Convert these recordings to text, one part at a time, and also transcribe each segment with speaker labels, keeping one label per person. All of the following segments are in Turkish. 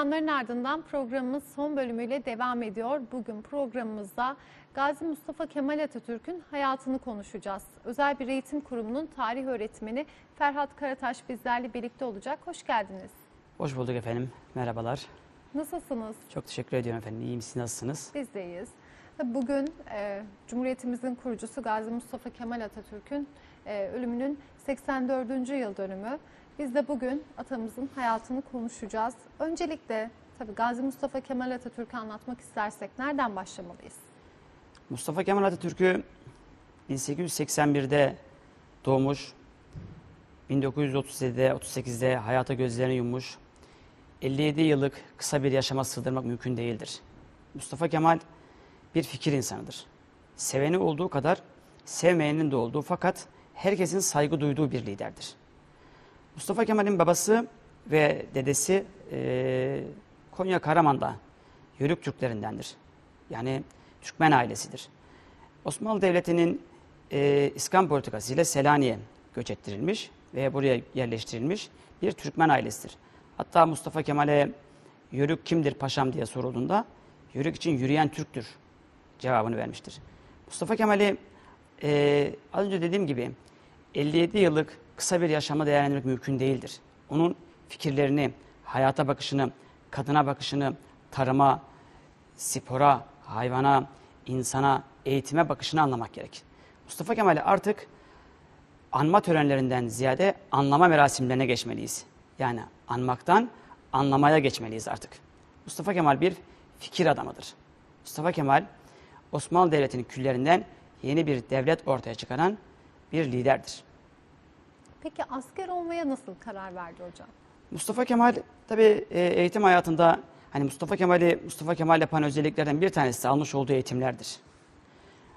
Speaker 1: Reklamların ardından programımız son bölümüyle devam ediyor. Bugün programımızda Gazi Mustafa Kemal Atatürk'ün hayatını konuşacağız. Özel bir eğitim kurumunun tarih öğretmeni Ferhat Karataş bizlerle birlikte olacak. Hoş geldiniz.
Speaker 2: Hoş bulduk efendim. Merhabalar.
Speaker 1: Nasılsınız?
Speaker 2: Çok teşekkür ediyorum efendim. İyiyim siz nasılsınız?
Speaker 1: Biz de iyiyiz. Bugün e, Cumhuriyetimizin kurucusu Gazi Mustafa Kemal Atatürk'ün e, ölümünün 84. yıl dönümü. Biz de bugün atamızın hayatını konuşacağız. Öncelikle tabii Gazi Mustafa Kemal Atatürk'ü anlatmak istersek nereden başlamalıyız?
Speaker 2: Mustafa Kemal Atatürk'ü 1881'de doğmuş. 1937'de, 38'de hayata gözlerini yummuş. 57 yıllık kısa bir yaşama sığdırmak mümkün değildir. Mustafa Kemal bir fikir insanıdır. Seveni olduğu kadar sevmeyenin de olduğu fakat herkesin saygı duyduğu bir liderdir. Mustafa Kemal'in babası ve dedesi e, Konya Karaman'da Yörük Türklerindendir. Yani Türkmen ailesidir. Osmanlı Devleti'nin e, İskan politikasıyla Selanik'e göç ettirilmiş ve buraya yerleştirilmiş bir Türkmen ailesidir. Hatta Mustafa Kemal'e Yörük kimdir paşam diye sorulduğunda Yörük için yürüyen Türktür cevabını vermiştir. Mustafa Kemal'i e, az önce dediğim gibi 57 yıllık kısa bir yaşamı değerlendirmek mümkün değildir. Onun fikirlerini, hayata bakışını, kadına bakışını, tarıma, spora, hayvana, insana, eğitime bakışını anlamak gerek. Mustafa Kemal'i artık anma törenlerinden ziyade anlama merasimlerine geçmeliyiz. Yani anmaktan anlamaya geçmeliyiz artık. Mustafa Kemal bir fikir adamıdır. Mustafa Kemal Osmanlı Devleti'nin küllerinden yeni bir devlet ortaya çıkaran bir liderdir.
Speaker 1: Peki asker olmaya nasıl karar verdi hocam?
Speaker 2: Mustafa Kemal tabii e, eğitim hayatında hani Mustafa Kemal'i Mustafa Kemal yapan özelliklerden bir tanesi almış olduğu eğitimlerdir.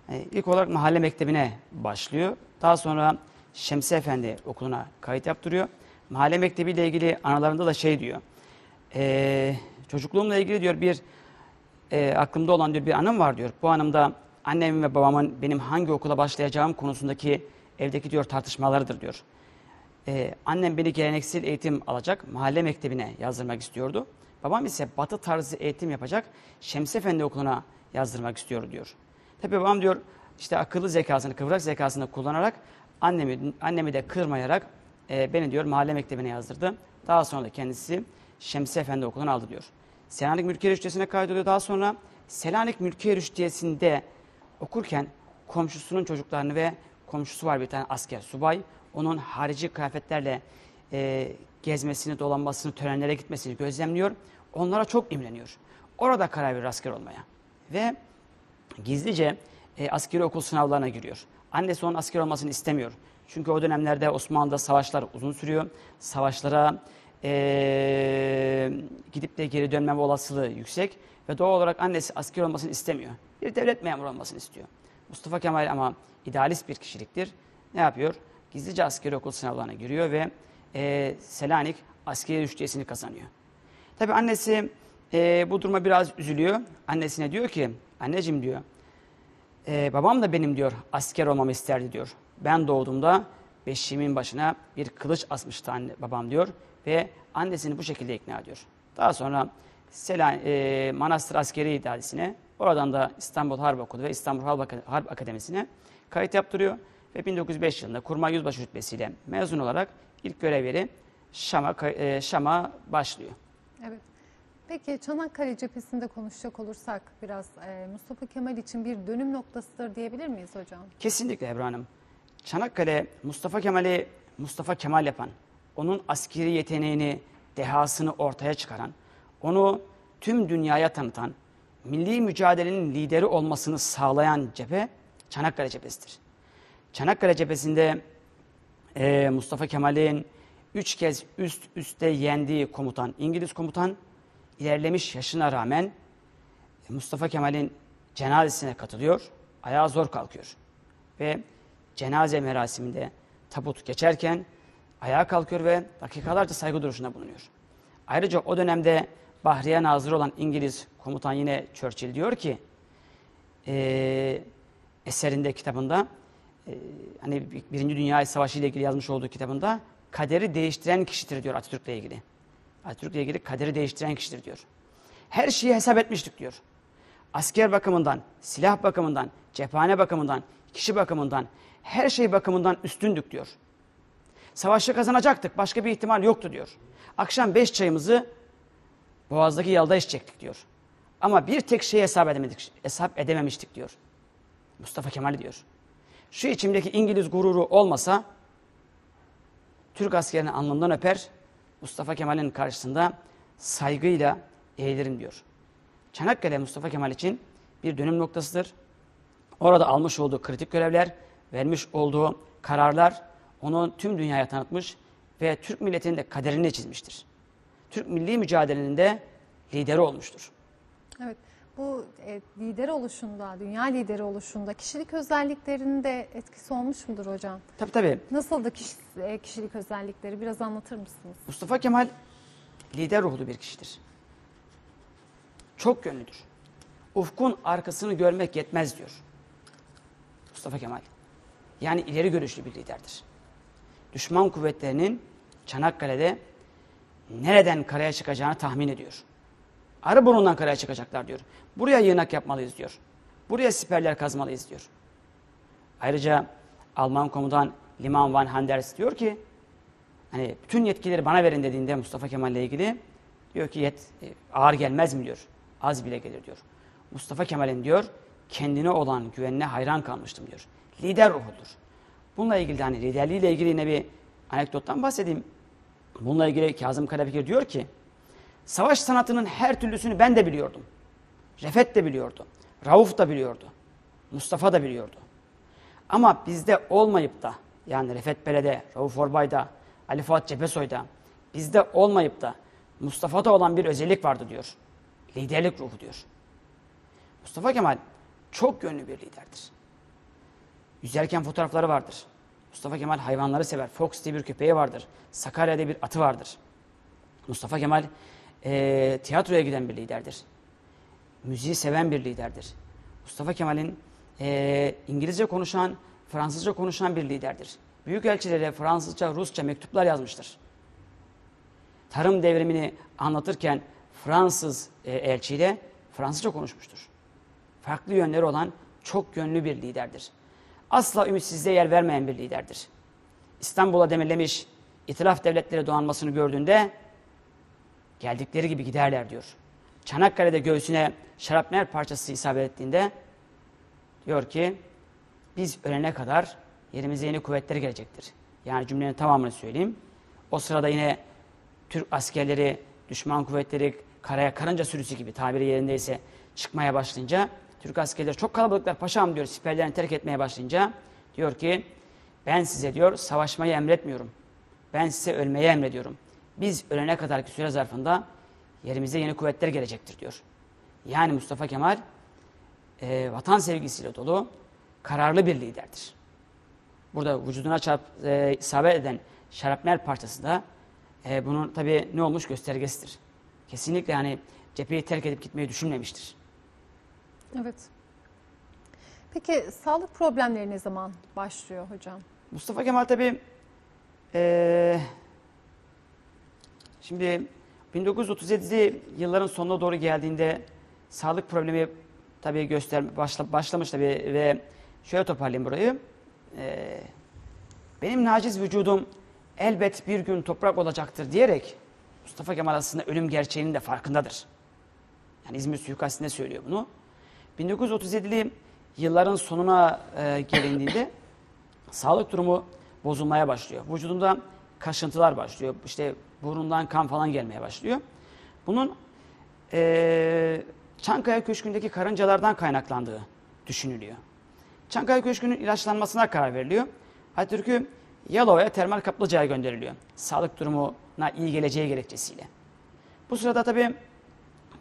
Speaker 2: Yani ilk olarak mahalle mektebine başlıyor. Daha sonra Şemsi Efendi okuluna kayıt yaptırıyor. Mahalle mektebiyle ilgili analarında da şey diyor. E, çocukluğumla ilgili diyor bir e, aklımda olan diyor bir anım var diyor. Bu anımda annemin ve babamın benim hangi okula başlayacağım konusundaki evdeki diyor tartışmalarıdır diyor. Ee, annem beni geleneksel eğitim alacak, mahalle mektebine yazdırmak istiyordu. Babam ise batı tarzı eğitim yapacak, Şemsi Efendi okuluna yazdırmak istiyor diyor. Tabii babam diyor işte akıllı zekasını, kıvrak zekasını kullanarak annemi, annemi de kırmayarak e, beni diyor mahalle mektebine yazdırdı. Daha sonra da kendisi Şemsi Efendi okuluna aldı diyor. Selanik Mülkiye Rüştiyesi'ne kaydoluyor. Daha sonra Selanik Mülkiye Rüştiyesi'nde okurken komşusunun çocuklarını ve komşusu var bir tane asker subay. Onun harici kıyafetlerle e, gezmesini, dolanmasını, törenlere gitmesini gözlemliyor. Onlara çok imreniyor. Orada karar verir asker olmaya. Ve gizlice e, askeri okul sınavlarına giriyor. Annesi onun asker olmasını istemiyor. Çünkü o dönemlerde Osmanlı'da savaşlar uzun sürüyor. Savaşlara e, gidip de geri dönmeme olasılığı yüksek. Ve doğal olarak annesi asker olmasını istemiyor. Bir devlet memuru olmasını istiyor. Mustafa Kemal ama idealist bir kişiliktir. Ne yapıyor? Gizlice askeri okul sınavlarına giriyor ve e, Selanik askeri rüştiyesini kazanıyor. Tabi annesi e, bu duruma biraz üzülüyor. Annesine diyor ki, anneciğim diyor, e, babam da benim diyor asker olmamı isterdi diyor. Ben doğduğumda beşiğimin başına bir kılıç asmıştı anne, babam diyor ve annesini bu şekilde ikna ediyor. Daha sonra Selan, e, Manastır Askeri İdaresi'ne, oradan da İstanbul Harp Okulu ve İstanbul Harp Akademisi'ne kayıt yaptırıyor. Ve 1905 yılında kurmay yüzbaşı rütbesiyle mezun olarak ilk görev yeri Şam'a e, Şam'a başlıyor.
Speaker 1: Evet. Peki Çanakkale cephesinde konuşacak olursak biraz e, Mustafa Kemal için bir dönüm noktasıdır diyebilir miyiz hocam?
Speaker 2: Kesinlikle Ebru Hanım. Çanakkale Mustafa Kemal'i Mustafa Kemal yapan, onun askeri yeteneğini, dehasını ortaya çıkaran, onu tüm dünyaya tanıtan, milli mücadelenin lideri olmasını sağlayan cephe Çanakkale cephesidir. Çanakkale cephesinde e, Mustafa Kemal'in üç kez üst üste yendiği komutan, İngiliz komutan ilerlemiş yaşına rağmen Mustafa Kemal'in cenazesine katılıyor. Ayağa zor kalkıyor. Ve cenaze merasiminde tabut geçerken ayağa kalkıyor ve dakikalarca saygı duruşunda bulunuyor. Ayrıca o dönemde Bahriye Nazırı olan İngiliz komutan yine Churchill diyor ki eee, eserinde kitabında hani Birinci Dünya Savaşı ile ilgili yazmış olduğu kitabında kaderi değiştiren kişidir diyor Atatürk'le ilgili. Atatürk'le ilgili kaderi değiştiren kişidir diyor. Her şeyi hesap etmiştik diyor. Asker bakımından, silah bakımından, cephane bakımından, kişi bakımından, her şey bakımından üstündük diyor. Savaşı kazanacaktık, başka bir ihtimal yoktu diyor. Akşam beş çayımızı Boğaz'daki yalda içecektik diyor. Ama bir tek şeyi hesap edemedik, hesap edememiştik diyor. Mustafa Kemal diyor. Şu içimdeki İngiliz gururu olmasa Türk askerini alnından öper, Mustafa Kemal'in karşısında saygıyla eğilirim diyor. Çanakkale Mustafa Kemal için bir dönüm noktasıdır. Orada almış olduğu kritik görevler, vermiş olduğu kararlar onu tüm dünyaya tanıtmış ve Türk milletinin de kaderini çizmiştir. Türk milli mücadelenin de lideri olmuştur.
Speaker 1: Evet. Bu e, lider oluşunda, dünya lideri oluşunda kişilik özelliklerinde etkisi olmuş mudur hocam?
Speaker 2: Tabii tabii.
Speaker 1: Nasıldı kişi, e, kişilik özellikleri? Biraz anlatır mısınız?
Speaker 2: Mustafa Kemal lider ruhlu bir kişidir. Çok yönlüdür. Ufkun arkasını görmek yetmez diyor. Mustafa Kemal. Yani ileri görüşlü bir liderdir. Düşman kuvvetlerinin Çanakkale'de nereden karaya çıkacağını tahmin ediyor. Arıburnu'ndan karaya çıkacaklar diyor. Buraya yığınak yapmalıyız diyor. Buraya siperler kazmalıyız diyor. Ayrıca Alman komutan Liman van Handers diyor ki hani bütün yetkileri bana verin dediğinde Mustafa Kemal ile ilgili diyor ki yet, e, ağır gelmez mi diyor. Az bile gelir diyor. Mustafa Kemal'in diyor kendine olan güvenine hayran kalmıştım diyor. Lider ruhudur. Bununla ilgili hani liderliğiyle ilgili yine bir anekdottan bahsedeyim. Bununla ilgili Kazım Karabekir diyor ki savaş sanatının her türlüsünü ben de biliyordum. Refet de biliyordu. Rauf da biliyordu. Mustafa da biliyordu. Ama bizde olmayıp da yani Refet Bele'de, Rauf Orbay'da, Ali Fuat Cebesoy'da bizde olmayıp da Mustafa'da olan bir özellik vardı diyor. Liderlik ruhu diyor. Mustafa Kemal çok yönlü bir liderdir. Yüzerken fotoğrafları vardır. Mustafa Kemal hayvanları sever. Fox diye bir köpeği vardır. Sakarya'da bir atı vardır. Mustafa Kemal eee, tiyatroya giden bir liderdir. Müziği seven bir liderdir. Mustafa Kemal'in eee, İngilizce konuşan, Fransızca konuşan bir liderdir. Büyükelçilere Fransızca, Rusça mektuplar yazmıştır. Tarım devrimini anlatırken Fransız e, elçiyle Fransızca konuşmuştur. Farklı yönleri olan çok yönlü bir liderdir. Asla ümitsizliğe yer vermeyen bir liderdir. İstanbul'a demirlemiş itilaf devletleri donanmasını gördüğünde geldikleri gibi giderler diyor. Çanakkale'de göğsüne şarapnel parçası isabet ettiğinde diyor ki biz ölene kadar yerimize yeni kuvvetleri gelecektir. Yani cümlenin tamamını söyleyeyim. O sırada yine Türk askerleri, düşman kuvvetleri karaya karınca sürüsü gibi tabiri yerindeyse çıkmaya başlayınca Türk askerleri çok kalabalıklar paşam diyor siperlerini terk etmeye başlayınca diyor ki ben size diyor savaşmayı emretmiyorum. Ben size ölmeyi emrediyorum. Biz ölene kadarki süre zarfında yerimize yeni kuvvetler gelecektir diyor. Yani Mustafa Kemal e, vatan sevgisiyle dolu kararlı bir liderdir. Burada vücuduna çarp, e, isabet eden şarapnel parçası da e, bunun tabii ne olmuş göstergesidir. Kesinlikle yani cepheyi terk edip gitmeyi düşünmemiştir.
Speaker 1: Evet. Peki sağlık problemleri ne zaman başlıyor hocam?
Speaker 2: Mustafa Kemal tabii eee şimdi 1937'li yılların sonuna doğru geldiğinde sağlık problemi tabii göster başla, başlamış tabii ve şöyle toparlayayım burayı. Eee, benim naciz vücudum elbet bir gün toprak olacaktır diyerek Mustafa Kemal aslında ölüm gerçeğinin de farkındadır. Yani İzmir suikastinde söylüyor bunu. 1937'li yılların sonuna e, gelindiğinde sağlık durumu bozulmaya başlıyor. Vücudunda kaşıntılar başlıyor. İşte burnundan kan falan gelmeye başlıyor. Bunun e, Çankaya Köşkü'ndeki karıncalardan kaynaklandığı düşünülüyor. Çankaya Köşkü'nün ilaçlanmasına karar veriliyor. Atatürk'ü Yalova'ya termal kaplıcaya gönderiliyor. Sağlık durumuna iyi geleceği gerekçesiyle. Bu sırada tabii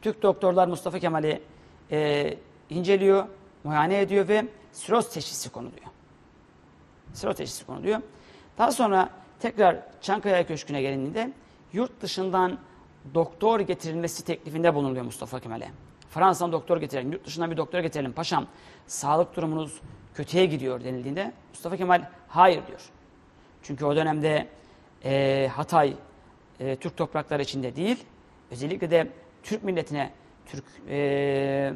Speaker 2: Türk doktorlar Mustafa Kemal'i e, inceliyor, muayene ediyor ve siroz teşhisi konuluyor. Siroz teşhisi konuluyor. Daha sonra tekrar Çankaya Köşkü'ne gelindiğinde yurt dışından doktor getirilmesi teklifinde bulunuluyor Mustafa Kemal'e. Fransa'dan doktor getirelim, yurt dışından bir doktor getirelim paşam sağlık durumunuz kötüye gidiyor denildiğinde Mustafa Kemal hayır diyor. Çünkü o dönemde e, Hatay e, Türk toprakları içinde değil, özellikle de Türk milletine, Türk e,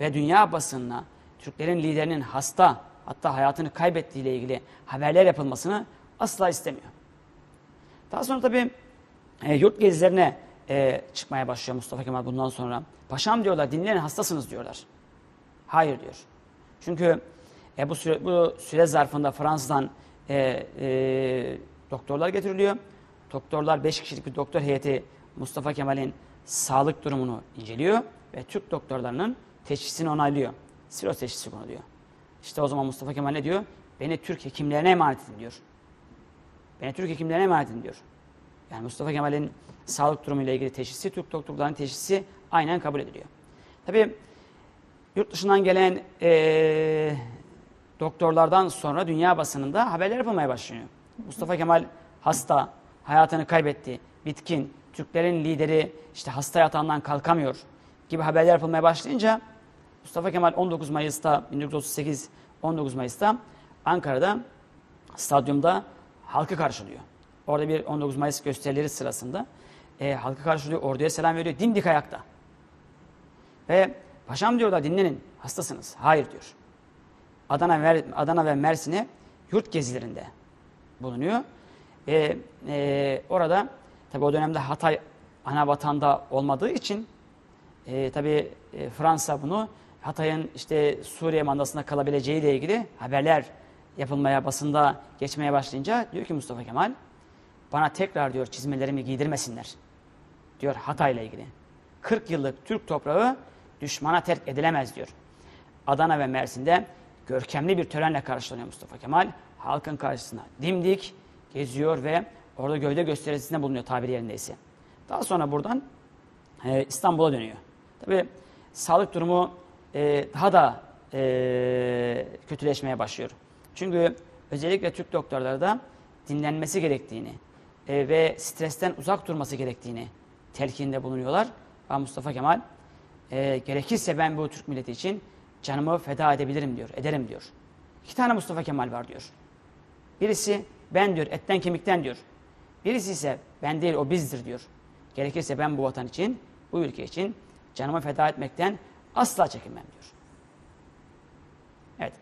Speaker 2: ve dünya basınına Türklerin liderinin hasta hatta hayatını kaybettiği ile ilgili haberler yapılmasını asla istemiyor. Daha sonra tabii e, yurt gezilerine e, çıkmaya başlıyor Mustafa Kemal bundan sonra. Paşam diyorlar dinleyin hastasınız diyorlar. Hayır diyor. Çünkü e, bu, süre, bu süre zarfında Fransa'dan e, e, doktorlar getiriliyor. Doktorlar 5 kişilik bir doktor heyeti Mustafa Kemal'in sağlık durumunu inceliyor ve Türk doktorlarının teşhisini onaylıyor. Siroz teşhisi konuluyor. İşte o zaman Mustafa Kemal ne diyor? Beni Türk hekimlerine emanet edin diyor. Beni Türk hekimlerine emanet edin diyor. Yani Mustafa Kemal'in sağlık durumuyla ilgili teşhisi, Türk doktorlarının teşhisi aynen kabul ediliyor. Tabii yurt dışından gelen eee, doktorlardan sonra dünya basınında haberler yapılmaya başlıyor. Mustafa Kemal hasta, hayatını kaybetti, bitkin, Türklerin lideri işte hasta yatağından kalkamıyor gibi haberler yapılmaya başlayınca Mustafa Kemal 19 Mayıs'ta 1938 19 Mayıs'ta Ankara'da stadyumda halkı karşılıyor. Orada bir 19 Mayıs gösterileri sırasında e, halkı karşılıyor, orduya selam veriyor, dimdik ayakta. Ve paşam diyorlar dinlenin, hastasınız. Hayır diyor. Adana ve, Adana ve Mersin'e yurt gezilerinde bulunuyor. Ve e, orada tabi o dönemde Hatay ana vatanda olmadığı için e, tabi e, Fransa bunu Hatay'ın işte Suriye mandasında kalabileceği ile ilgili haberler yapılmaya, basında geçmeye başlayınca diyor ki Mustafa Kemal bana tekrar diyor çizmelerimi giydirmesinler. Diyor Hatay'la ilgili. 40 yıllık Türk toprağı düşmana terk edilemez diyor. Adana ve Mersin'de görkemli bir törenle karşılanıyor Mustafa Kemal. Halkın karşısına dimdik geziyor ve orada gövde gösterisinde bulunuyor tabiri yerindeyse. Daha sonra buradan e, İstanbul'a dönüyor. Tabi sağlık durumu e, daha da e, kötüleşmeye başlıyor. Çünkü özellikle Türk doktorları da dinlenmesi gerektiğini e, ve stresten uzak durması gerektiğini telkinde bulunuyorlar. Ve Mustafa Kemal e, gerekirse ben bu Türk milleti için canımı feda edebilirim diyor, ederim diyor. İki tane Mustafa Kemal var diyor. Birisi ben diyor, etten kemikten diyor. Birisi ise ben değil o bizdir diyor. Gerekirse ben bu vatan için, bu ülke için canımı feda etmekten asla çekinmem diyor. Evet.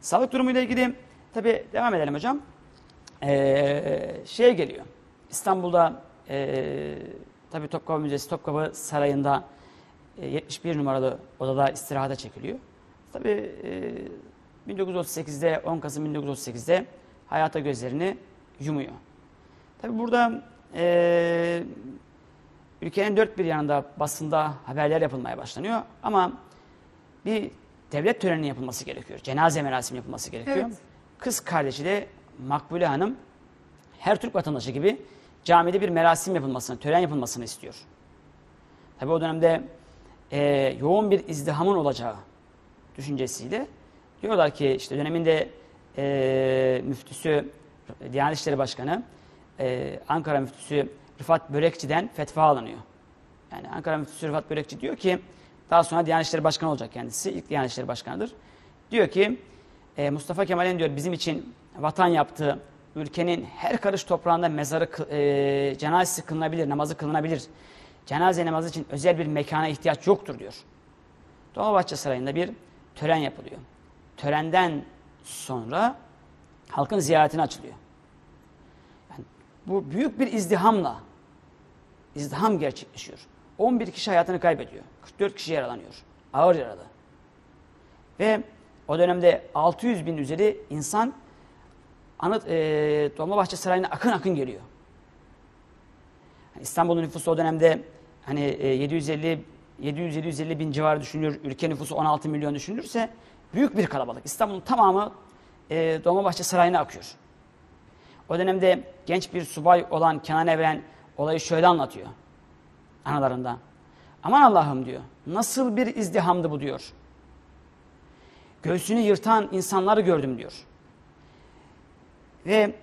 Speaker 2: Sağlık durumuyla ilgili tabi devam edelim hocam. Ee, şey geliyor. İstanbul'da e, tabi Topkapı Müzesi, Topkapı Sarayı'nda e, 71 numaralı odada istirahata çekiliyor. Tabi e, 1938'de 10 Kasım 1938'de hayata gözlerini yumuyor. Tabi burada e, ülkenin dört bir yanında basında haberler yapılmaya başlanıyor ama bir devlet töreni yapılması gerekiyor. Cenaze merasimi yapılması gerekiyor.
Speaker 1: Evet.
Speaker 2: Kız kardeşi de Makbule Hanım her Türk vatandaşı gibi camide bir merasim yapılmasını, tören yapılmasını istiyor. Tabi o dönemde e, yoğun bir izdihamın olacağı düşüncesiyle diyorlar ki işte döneminde e, müftüsü, Diyanet İşleri Başkanı, e, Ankara müftüsü Rıfat Börekçi'den fetva alınıyor. Yani Ankara müftüsü Rıfat Börekçi diyor ki, daha sonra Diyanet İşleri Başkanı olacak kendisi, ilk Diyanet İşleri Başkanı'dır. Diyor ki, e, Mustafa Kemal'in diyor bizim için vatan yaptığı, ülkenin her karış toprağında mezarı, e, cenazesi kılınabilir, namazı kılınabilir. Cenaze namazı için özel bir mekana ihtiyaç yoktur diyor. Dolmabahçe Sarayı'nda bir tören yapılıyor. Törenden sonra halkın ziyaretine açılıyor. Yani bu büyük bir izdihamla izdiham gerçekleşiyor. 11 kişi hayatını kaybediyor. 44 kişi yaralanıyor. Ağır yaralı. Ve o dönemde 600 bin üzeri insan Anıt, e, Dolmabahçe Sarayı'na akın akın geliyor. Yani İstanbul'un nüfusu o dönemde hani e, 750 700-750 bin civarı düşünülür. Ülke nüfusu 16 milyon düşünülürse büyük bir kalabalık. İstanbul'un tamamı e, Dolmabahçe Sarayı'na akıyor. O dönemde genç bir subay olan Kenan Evren olayı şöyle anlatıyor analarında. Aman Allah'ım diyor. Nasıl bir izdihamdı bu diyor. Göğsünü yırtan insanları gördüm diyor. Ve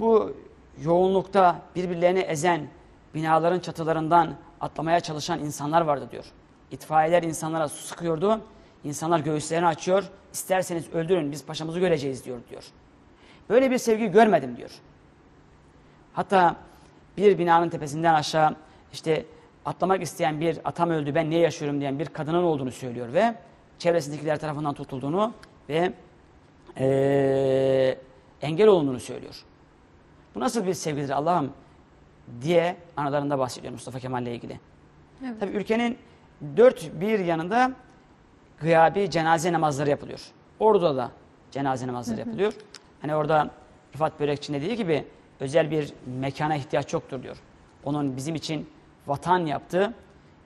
Speaker 2: bu yoğunlukta birbirlerini ezen binaların çatılarından atlamaya çalışan insanlar vardı diyor. İtfaiyeler insanlara su sıkıyordu. İnsanlar göğüslerini açıyor. İsterseniz öldürün biz paşamızı göreceğiz diyor diyor. Böyle bir sevgi görmedim diyor. Hatta bir binanın tepesinden aşağı işte atlamak isteyen bir atam öldü ben niye yaşıyorum diyen bir kadının olduğunu söylüyor ve çevresindekiler tarafından tutulduğunu ve eee, engel olunduğunu söylüyor. Bu nasıl bir sevgidir Allah'ım diye analarında bahsediyor Mustafa Kemal ile ilgili.
Speaker 1: Evet.
Speaker 2: Tabii ülkenin dört bir yanında gıyabi cenaze namazları yapılıyor. Orada da cenaze namazları yapılıyor. Hani orada Rıfat Börekçi dediği gibi özel bir mekana ihtiyaç yoktur diyor. Onun bizim için vatan yaptığı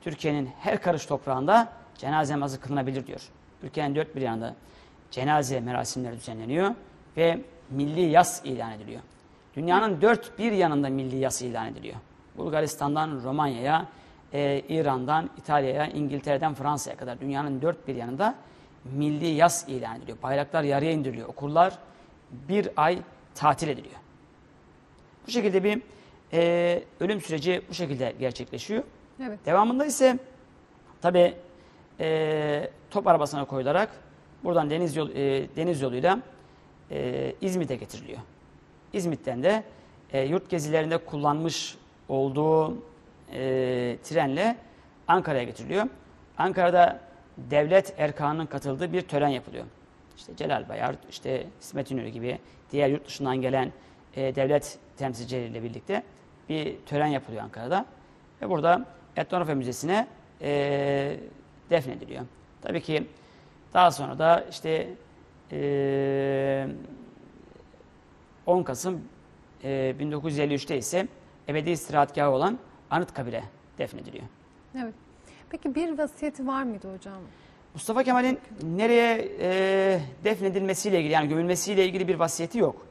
Speaker 2: Türkiye'nin her karış toprağında cenaze namazı kılınabilir diyor. Ülkenin dört bir yanında cenaze merasimleri düzenleniyor ve milli yas ilan ediliyor. Dünyanın dört bir yanında milli yas ilan ediliyor. Bulgaristan'dan Romanya'ya, e, İran'dan İtalya'ya, İngiltere'den Fransa'ya kadar dünyanın dört bir yanında milli yas ilan ediliyor. Bayraklar yarıya indiriliyor. Okullar bir ay tatil ediliyor. Bu şekilde bir e, ölüm süreci bu şekilde gerçekleşiyor.
Speaker 1: Evet.
Speaker 2: Devamında ise tabi e, top arabasına koyularak buradan deniz, yol, e, deniz yoluyla e, İzmit'e getiriliyor. İzmit'ten de e, yurt gezilerinde kullanmış olduğu e, trenle Ankara'ya getiriliyor. Ankara'da devlet erkanının katıldığı bir tören yapılıyor. İşte Celal Bayar, işte İsmet İnönü gibi diğer yurt dışından gelen e, devlet temsilcileriyle birlikte bir tören yapılıyor Ankara'da. Ve burada Etnografya Müzesi'ne e, defnediliyor. Tabii ki daha sonra da işte e, 10 Kasım e, 1953'te ise ebedi istirahatgahı olan Anıtkabir'e defnediliyor.
Speaker 1: Evet. Peki bir vasiyeti var mıydı hocam?
Speaker 2: Mustafa Kemal'in nereye e, defnedilmesiyle ilgili yani gömülmesiyle ilgili bir vasiyeti yok.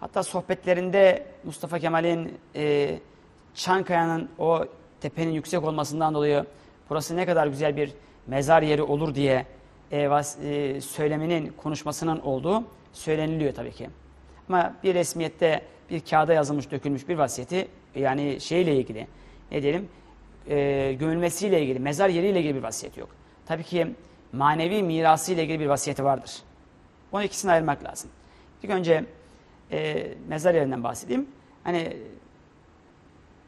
Speaker 2: Hatta sohbetlerinde Mustafa Kemal'in e, Çankaya'nın o tepenin yüksek olmasından dolayı burası ne kadar güzel bir mezar yeri olur diye e, vas, e, söyleminin, konuşmasının olduğu söyleniliyor tabii ki. Ama bir resmiyette bir kağıda yazılmış, dökülmüş bir vasiyeti yani şeyle ilgili ne diyelim e, gömülmesiyle ilgili, mezar yeriyle ilgili bir vasiyet yok. Tabii ki manevi mirası ile ilgili bir vasiyeti vardır. Onu ikisini ayırmak lazım. İlk önce e, mezar yerinden bahsedeyim. Hani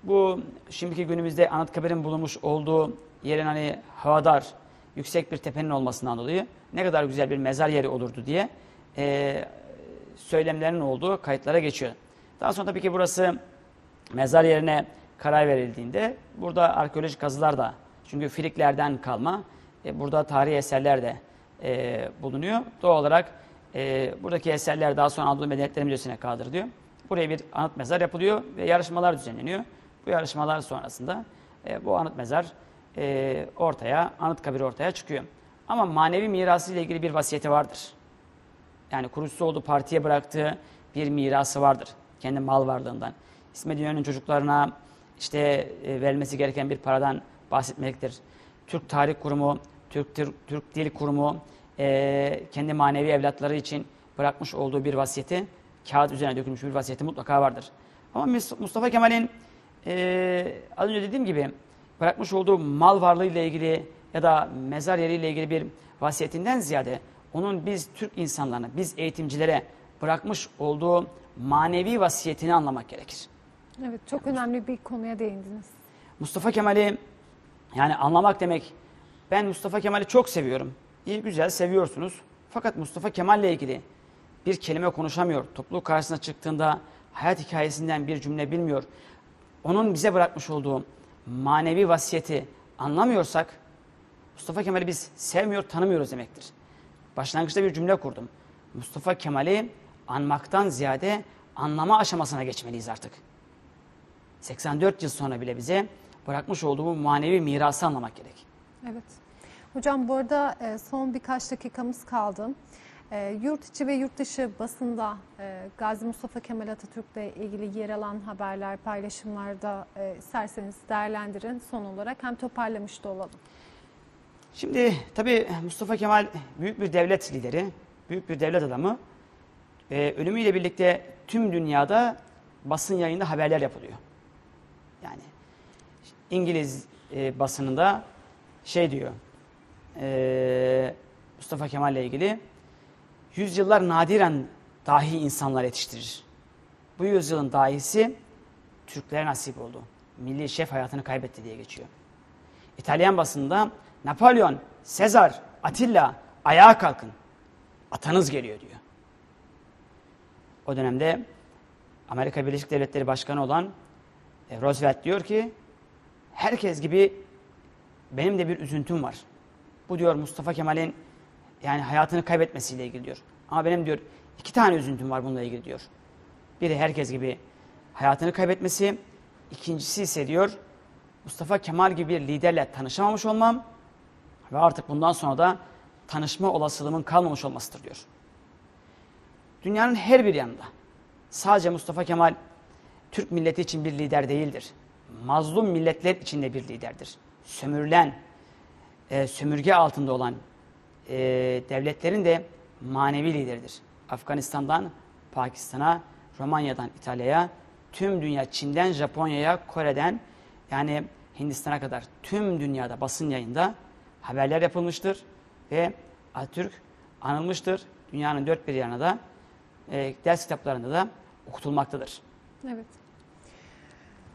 Speaker 2: bu şimdiki günümüzde Anıtkabir'in bulunmuş olduğu yerin hani havadar, yüksek bir tepenin olmasından dolayı ne kadar güzel bir mezar yeri olurdu diye e, söylemlerin olduğu kayıtlara geçiyor. Daha sonra tabii ki burası mezar yerine karar verildiğinde burada arkeolojik kazılar da çünkü Filiklerden kalma e, burada tarihi eserler de e, bulunuyor. Doğal olarak e, buradaki eserler daha sonra Anadolu Medeniyetleri Müzesi'ne kaldırılıyor. Buraya bir anıt mezar yapılıyor ve yarışmalar düzenleniyor. Bu yarışmalar sonrasında e, bu anıt mezar e, ortaya, anıt kabir ortaya çıkıyor. Ama manevi mirası ile ilgili bir vasiyeti vardır. Yani kurucusu olduğu partiye bıraktığı bir mirası vardır. Kendi mal varlığından. İsmet İnönü'nün çocuklarına işte e, verilmesi gereken bir paradan bahsetmektir. Türk Tarih Kurumu, Türk, Türk, Türk Dil Kurumu e, kendi manevi evlatları için bırakmış olduğu bir vasiyeti, kağıt üzerine dökülmüş bir vasiyeti mutlaka vardır. Ama Mustafa Kemal'in e, az önce dediğim gibi bırakmış olduğu mal varlığıyla ilgili ya da mezar yeriyle ilgili bir vasiyetinden ziyade onun biz Türk insanlarına, biz eğitimcilere bırakmış olduğu manevi vasiyetini anlamak gerekir.
Speaker 1: Evet, çok önemli bir konuya değindiniz.
Speaker 2: Mustafa Kemal'i yani anlamak demek ben Mustafa Kemal'i çok seviyorum. İyi güzel seviyorsunuz. Fakat Mustafa Kemal'le ilgili bir kelime konuşamıyor. Topluluk karşısına çıktığında hayat hikayesinden bir cümle bilmiyor. Onun bize bırakmış olduğu manevi vasiyeti anlamıyorsak Mustafa Kemal'i biz sevmiyor, tanımıyoruz demektir. Başlangıçta bir cümle kurdum. Mustafa Kemal'i anmaktan ziyade anlama aşamasına geçmeliyiz artık. 84 yıl sonra bile bize bırakmış olduğu manevi mirası anlamak gerek.
Speaker 1: Evet. Hocam bu arada e, son birkaç dakikamız kaldı. E, yurt içi ve yurt dışı basında e, Gazi Mustafa Kemal Atatürk'le ilgili yer alan haberler, paylaşımlarda e, isterseniz değerlendirin son olarak hem toparlamış da olalım.
Speaker 2: Şimdi tabii Mustafa Kemal büyük bir devlet lideri, büyük bir devlet adamı. Ee, ölümüyle birlikte tüm dünyada basın yayında haberler yapılıyor. Yani İngiliz e, basınında şey diyor, e, Mustafa Kemal ile ilgili yüzyıllar nadiren dahi insanlar yetiştirir. Bu yüzyılın dahisi Türklere nasip oldu. Milli şef hayatını kaybetti diye geçiyor. İtalyan basında Napolyon, Sezar, Atilla ayağa kalkın. Atanız geliyor diyor. O dönemde Amerika Birleşik Devletleri Başkanı olan e, Roosevelt diyor ki herkes gibi benim de bir üzüntüm var. Bu diyor Mustafa Kemal'in yani hayatını kaybetmesiyle ilgili diyor. Ama benim diyor iki tane üzüntüm var bununla ilgili diyor. Biri herkes gibi hayatını kaybetmesi, ikincisi ise diyor Mustafa Kemal gibi bir liderle tanışamamış olmam ve artık bundan sonra da tanışma olasılığımın kalmamış olmasıdır diyor. Dünyanın her bir yanında sadece Mustafa Kemal Türk milleti için bir lider değildir. Mazlum milletler için de bir liderdir. Sömürülen, e, sömürge altında olan e, devletlerin de manevi lideridir. Afganistan'dan Pakistan'a, Romanya'dan İtalya'ya, tüm dünya Çin'den Japonya'ya, Kore'den yani Hindistan'a kadar tüm dünyada basın yayında haberler yapılmıştır ve Atatürk anılmıştır. Dünyanın dört bir yanına da e, ders kitaplarında da okutulmaktadır.
Speaker 1: Evet.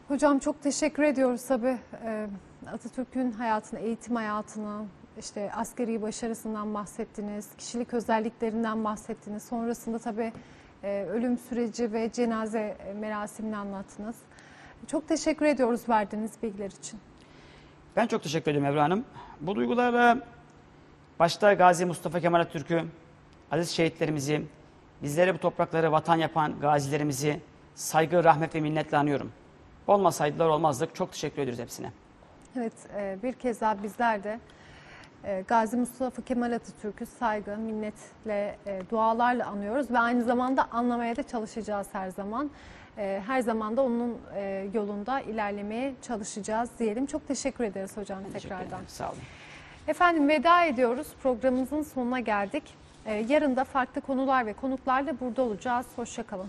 Speaker 1: Hocam çok teşekkür ediyoruz tabii e, Atatürk'ün hayatını, eğitim hayatını, işte askeri başarısından bahsettiniz, kişilik özelliklerinden bahsettiniz. Sonrasında tabii e, ölüm süreci ve cenaze merasimini anlattınız. Çok teşekkür ediyoruz verdiğiniz bilgiler için.
Speaker 2: Ben çok teşekkür ederim Ebru Hanım. Bu duygularla başta Gazi Mustafa Kemal Atatürk'ü, aziz şehitlerimizi, bizlere bu toprakları vatan yapan gazilerimizi saygı, rahmet ve minnetle anıyorum. Olmasaydılar olmazdık. Çok teşekkür ediyoruz hepsine.
Speaker 1: Evet, e, bir kez daha bizler de Gazi Mustafa Kemal Atatürk'ü saygı, minnetle, e, dualarla anıyoruz ve aynı zamanda anlamaya da çalışacağız her zaman. E, Her zaman da onun e, yolunda ilerlemeye çalışacağız diyelim. Çok teşekkür ederiz hocam
Speaker 2: Teşekkür
Speaker 1: tekrardan.
Speaker 2: ederim. Sağ olun.
Speaker 1: Efendim veda ediyoruz. Programımızın sonuna geldik. E, Yarın da farklı konular ve konuklarla burada olacağız. Hoşçakalın.